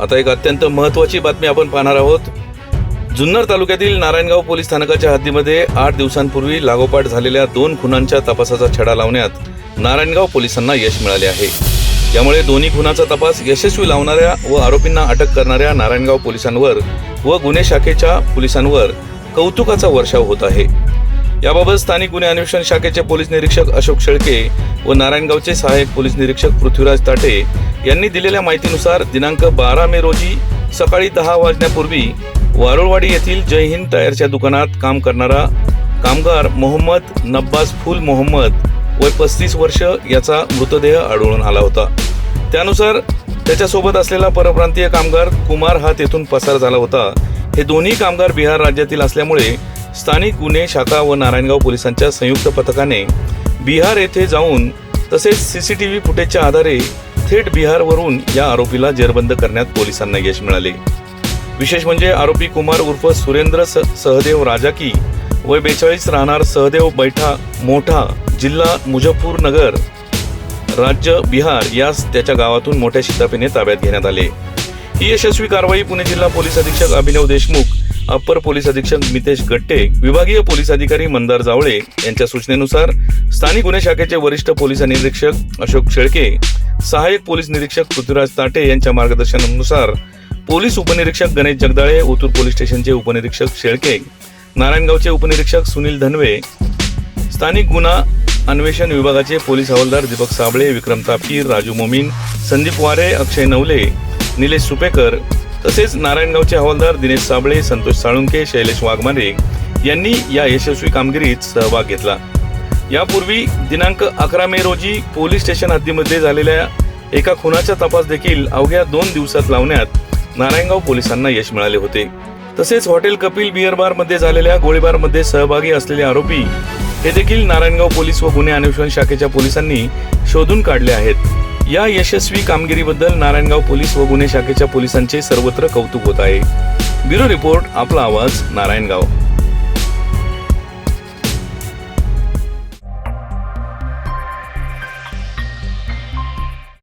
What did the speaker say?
आता एक अत्यंत महत्त्वाची बातमी आपण पाहणार आहोत. जुन्नर तालुक्यातील नारायणगाव पोलीस स्थानकाच्या हद्दीमध्ये आठ दिवसांपूर्वी लागोपाठ झालेल्या दोन खुनांच्या तपासाचा छडा लावण्यात नारायणगाव पोलिसांना यश मिळाले आहे. यामुळे दोन्ही खुनाचा तपास यशस्वी लावणाऱ्या व आरोपींना अटक करणाऱ्या नारायणगाव पोलिसांवर व गुन्हे शाखेच्या पोलिसांवर कौतुकाचा वर्षाव होत आहे. याबाबत स्थानिक गुन्हे अन्वेषण शाखेचे पोलीस निरीक्षक अशोक शेळके व नारायणगावचे सहाय्यक पोलीस निरीक्षक पृथ्वीराज ताटे यांनी दिलेल्या माहितीनुसार दिनांक बारा मे रोजी सकाळी दहा वाजण्यापूर्वी वारुळवाडी येथील जय हिंद टायरच्या दुकानात काम करणारा कामगार मोहम्मद नब्बास फुल मोहम्मद वय पस्तीस वर्ष याचा मृतदेह आढळून आला होता. त्यानुसार त्याच्यासोबत असलेला परप्रांतीय कामगार कुमार हा तेथून पसार झाला होता. हे दोन्ही कामगार बिहार राज्यातील असल्यामुळे स्थानिक गुन्हे शाखा व नारायणगाव पोलिसांच्या संयुक्त पथकाने बिहार येथे जाऊन तसेच सी सी टी व्ही फुटेजच्या आधारे थेट बिहारवरून या आरोपीला जेरबंद करण्यात पोलिसांना यश मिळाले. विशेष म्हणजे आरोपी कुमार उर्फ सुरेंद्र स- सहदेव राजाकी वय बेचाळीस राहणार सहदेव बैठा मोठा जिल्हा मुजफ्फरनगर राज्य बिहार यास त्याच्या गावातून मोठ्या शिताफीने ताब्यात घेण्यात आले. ही यशस्वी कारवाई पुणे जिल्हा पोलीस अधीक्षक अभिनव देशमुख अप्पर पोलीस अधीक्षक मितेश गट्टे विभागीय पोलीस अधिकारी मंदार जावळे यांच्या सूचनेनुसार स्थानिक गुन्हे शाखेचे वरिष्ठ पोलीस निरीक्षक अशोक शेळके सहाय्यक पोलीस निरीक्षक पृथ्वीराज ताटे यांच्या मार्गदर्शनानुसार पोलीस उपनिरीक्षक गणेश जगदाळे ओतूर पोलीस स्टेशनचे उपनिरीक्षक शेळके नारायणगावचे उपनिरीक्षक सुनील धनवे स्थानिक गुन्हा अन्वेषण विभागाचे पोलीस हवालदार दीपक साबळे विक्रम तापकीर राजू मोमीन संदीप वारे अक्षय नवले निलेश सुपेकर तसेच नारायणगावचे हवालदार दिनेश साबळे संतोष साळुंके शैलेश वाघमारे यांनी या यशस्वी कामगिरीत सहभाग घेतला. यापूर्वी दिनांक अकरा मे रोजी पोलीस स्टेशन हद्दीमध्ये झालेल्या एका खुनाचा तपास देखील अवघ्या दोन दिवसात लावण्यात नारायणगाव पोलिसांना यश मिळाले होते. तसेच हॉटेल कपिल बिअर बारमध्ये झालेल्या गोळीबारमध्ये सहभागी असलेले आरोपी हे देखील नारायणगाव पोलीस व गुन्हे अन्वेषण शाखेच्या पोलिसांनी शोधून काढले आहेत. या यशस्वी कामगिरीबद्दल नारायणगाव पोलीस व गुन्हे शाखेच्या पोलिसांचे सर्वत्र कौतुक होत आहे. ब्युरो रिपोर्ट आपला आवाज नारायणगाव.